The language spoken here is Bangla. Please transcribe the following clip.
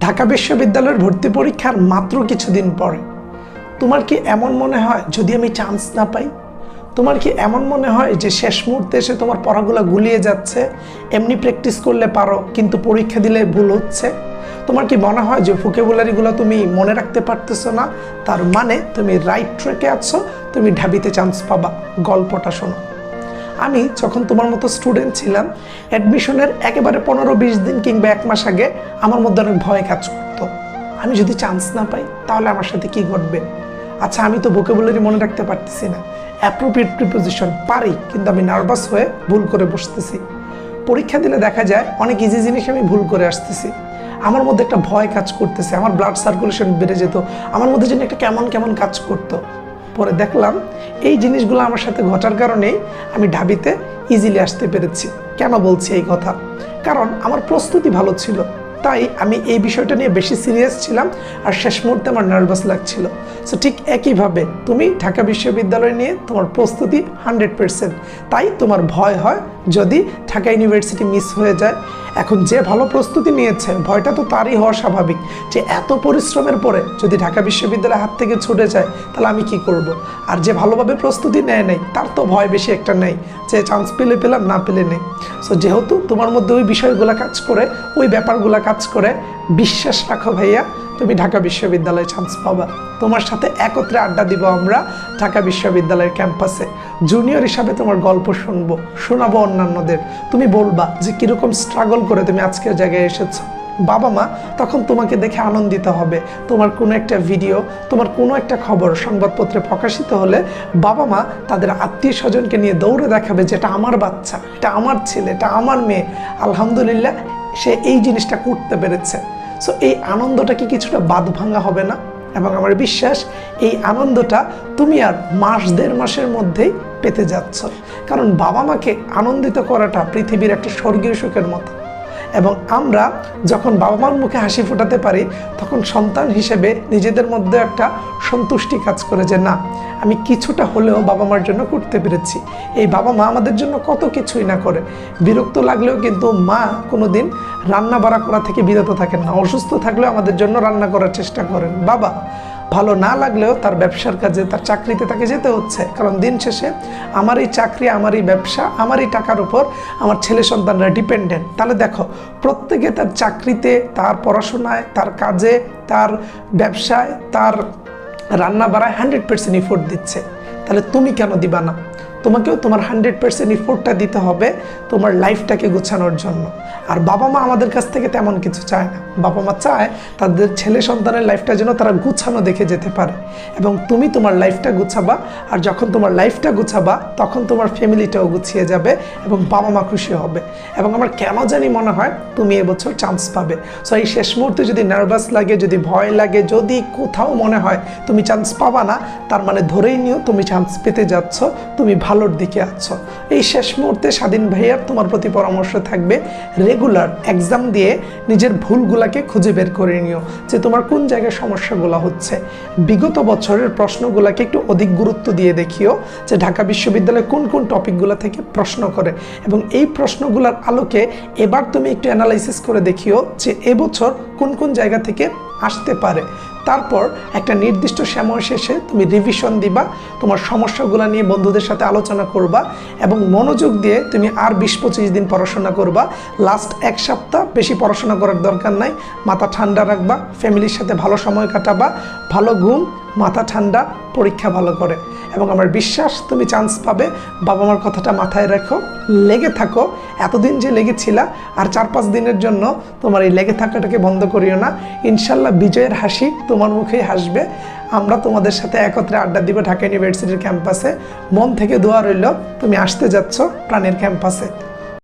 ঢাকা বিশ্ববিদ্যালয়ের ভর্তি পরীক্ষার মাত্র কিছুদিন পরে। তোমার কি এমন মনে হয় যদি আমি চান্স না পাই? তোমার কি এমন মনে হয় যে শেষ মুহূর্তে এসে তোমার পড়াগুলো গুলিয়ে যাচ্ছে? এমনি প্র্যাকটিস করলে পারো, কিন্তু পরীক্ষা দিলে ভুল হচ্ছে? তোমার কি মনে হয় যে ভোকেবুলারিগুলো তুমি মনে রাখতে পারতেছো না? তার মানে তুমি রাইট ট্র্যাকে আছো, তুমি ঢাবিতে চান্স পাবা। গল্পটা শোনো। আমি যখন তোমার মতো স্টুডেন্ট ছিলাম অ্যাডমিশনের একেবারে পনেরো বিশ দিন কিংবা এক মাস আগে আমার মধ্যে অনেক ভয় কাজ করতো। আমি যদি চান্স না পাই, তাহলে আমার সাথে কি ঘটবে? আচ্ছা আমি তো ভোকেবুলারি মনে রাখতে পারতেছি না। অ্যাপ্রোপ্রিয়েট প্রিপোজিশন পারি, কিন্তু আমি নার্ভাস হয়ে ভুল করে বসতেছি। পরীক্ষা দিলে দেখা যায়, অনেক ইজি জিনিস আমি ভুল করে আসতেছি। আমার মধ্যে একটা ভয় কাজ করতেছে, আমার ব্লাড সার্কুলেশন বেড়ে যেত। আমার মধ্যে যেন একটা কেমন কেমন কাজ করতো। পরে দেখলাম এই জিনিসগুলো আমার সাথে ঘটার কারণে আমি ঢাবিতে ইজিলি আসতে পেরেছি। কেন বলছি এই কথা? কারণ আমার প্রস্তুতি ভালো ছিল। তাই আমি এই বিষয়টা নিয়ে বেশি সিরিয়াস ছিলাম আর শেষ মুহূর্তে আমার নার্ভাস লাগছিল। সো ঠিক একইভাবে তুমি ঢাকা বিশ্ববিদ্যালয় নিয়ে তোমার প্রস্তুতি হান্ড্রেড পারসেন্ট তাই তোমার ভয় হয় যদি ঢাকা ইউনিভার্সিটি মিস হয়ে যায়, এখন যে ভালো প্রস্তুতি নিয়েছে, ভয়টা তো তারই হওয়া স্বাভাবিক যে এত পরিশ্রমের পরে যদি ঢাকা বিশ্ববিদ্যালয়ের হাত থেকে ছুটে যায়, তাহলে আমি কি করব। আর যে ভালোভাবে প্রস্তুতি নেয় নেই, তার তো ভয় বেশি একটা নেই, যে চান্স পেলে পেলাম, না পেলে নেই সো যেহেতু তোমার মধ্যে ওই বিষয়গুলো কাজ করে, ওই ব্যাপারগুলো কাজ করে, বিশ্বাস রাখো ভাইয়া তুমি ঢাকা বিশ্ববিদ্যালয়ে চান্স পাবা। তোমার সাথে একত্রে আড্ডা দিব আমরা ঢাকা বিশ্ববিদ্যালয়ের ক্যাম্পাসে। জুনিয়র হিসাবে তোমার গল্প শুনব, শোনাবো অন্যান্যদের। তুমি বলবা যে কীরকম স্ট্রাগল করে তুমি আজকের জায়গায় এসেছ। বাবা মা তখন তোমাকে দেখে আনন্দিত হবে। তোমার কোনো একটা ভিডিও তোমার কোনো একটা খবর সংবাদপত্রে প্রকাশিত হলে বাবা মা তাদের আত্মীয় স্বজনকে নিয়ে দৌড়ে দেখাবে যে এটা আমার বাচ্চা, এটা আমার ছেলে, এটা আমার মেয়ে। আলহামদুলিল্লাহ সে এই জিনিসটা করতে পেরেছে। সো এই আনন্দটা কি কিছুটা বাদ ভাঙা হবে না? এবং আমার বিশ্বাস, এই আনন্দটা তুমি আর মাস, দেড় মাসের মধ্যেই পেতে যাচ্ছ। কারণ বাবা মাকে আনন্দিত করাটা পৃথিবীর একটা স্বর্গীয় সুখের মতো। এবং আমরা যখন বাবা মার মুখে হাসি ফোটাতে পারি, তখন সন্তান হিসেবে নিজেদের মধ্যে একটা সন্তুষ্টি কাজ করে যে, না, আমি কিছুটা হলেও বাবা মার জন্য করতে পেরেছি। এই বাবা মা আমাদের জন্য কত কিছুই না করে। বিরক্ত লাগলেও কিন্তু মা কোনো দিন রান্না বাড়া করা থেকে বিরত থাকেন না। অসুস্থ থাকলেও আমাদের জন্য রান্না করার চেষ্টা করেন। বাবা ভালো না লাগলেও তার ব্যবসার কাজে, তার চাকরিতে তাকে যেতে হচ্ছে। কারণ দিন শেষে আমার এই চাকরি আমার এই ব্যবসা আমার এই টাকার উপর আমার ছেলে সন্তানরা ডিপেন্ডেন্ট তাহলে দেখো, প্রত্যেকে তার চাকরিতে, তার পড়াশোনায়, তার কাজে, তার ব্যবসায়, তার রান্না বাড়ায় হান্ড্রেড পার্সেন্ট এফোর্ট দিচ্ছে। তাহলে তুমি কেন দিবা না? তোমাকেও তোমার হান্ড্রেড পার্সেন্ট ইফোর্টটা দিতে হবে তোমার লাইফটাকে গোছানোর জন্য। আর বাবা মা আমাদের কাছ থেকে তেমন কিছু চায় না। বাবা মা চায় তাদের ছেলে সন্তানের লাইফটা যেন তারা গুছানো দেখে যেতে পারে। এবং তুমি তোমার লাইফটা গুছাবা, আর যখন তোমার লাইফটা গুছাবা, তখন তোমার ফ্যামিলিটাও গুছিয়ে যাবে এবং বাবা মা খুশি হবে। এবং আমার কেন জানি মনে হয় তুমি এবছর চান্স পাবে। সো এই শেষ মুহূর্তে যদি নার্ভাস লাগে, যদি ভয় লাগে, যদি কোথাও মনে হয় তুমি চান্স পাবা না, তার মানে ধরেই নিও তুমি চান্স পেতে যাচ্ছ, তুমি ভালোর দিকে আছো। এই শেষ মুহূর্তে স্বাধীন ভাইয়ার তোমার প্রতি পরামর্শ থাকবে রেগুলার এক্সাম দিয়ে নিজের ভুলগুলাকে খুঁজে বের করে নিও, যে তোমার কোন জায়গায় সমস্যাগুলো হচ্ছে। বিগত বছরের প্রশ্নগুলোকে একটু অধিক গুরুত্ব দিয়ে দেখিও, যে ঢাকা বিশ্ববিদ্যালয়ে কোন কোন টপিকগুলো থেকে প্রশ্ন করে। এবং এই প্রশ্নগুলোর আলোকে এবার তুমি একটু অ্যানালাইসিস করে দেখিও, যে এবছর কোন কোন জায়গা থেকে আসতে পারে। তারপর একটা নির্দিষ্ট সময় শেষে তুমি রিভিশন দিবা, তোমার সমস্যাগুলো নিয়ে বন্ধুদের সাথে আলোচনা করবা এবং মনোযোগ দিয়ে তুমি আর বিশ পঁচিশ দিন পড়াশোনা করবা। লাস্ট এক সপ্তাহ বেশি পড়াশোনা করার দরকার নাই, মাথা ঠান্ডা রাখবা ফ্যামিলির সাথে ভালো সময় কাটাবা, ভালো ঘুম মাথা ঠান্ডা, পরীক্ষা ভালো করে। এবং আমার বিশ্বাস, তুমি চান্স পাবে। বাবা মার কথাটা মাথায় রাখো। লেগে থাকো। এতদিন যে লেগেছিলা, আর চার পাঁচ দিনের জন্য তোমার এই লেগে থাকাটাকে বন্ধ করিও না। ইনশাল্লাহ বিজয়ের হাসি তোমার মুখেই হাসবে। আমরা তোমাদের সাথে একত্রে আড্ডা দিব ঢাকা ইউনিভার্সিটির ক্যাম্পাসে মন থেকে দোয়া রইল, তুমি আসতে যাচ্ছ প্রাণের ক্যাম্পাসে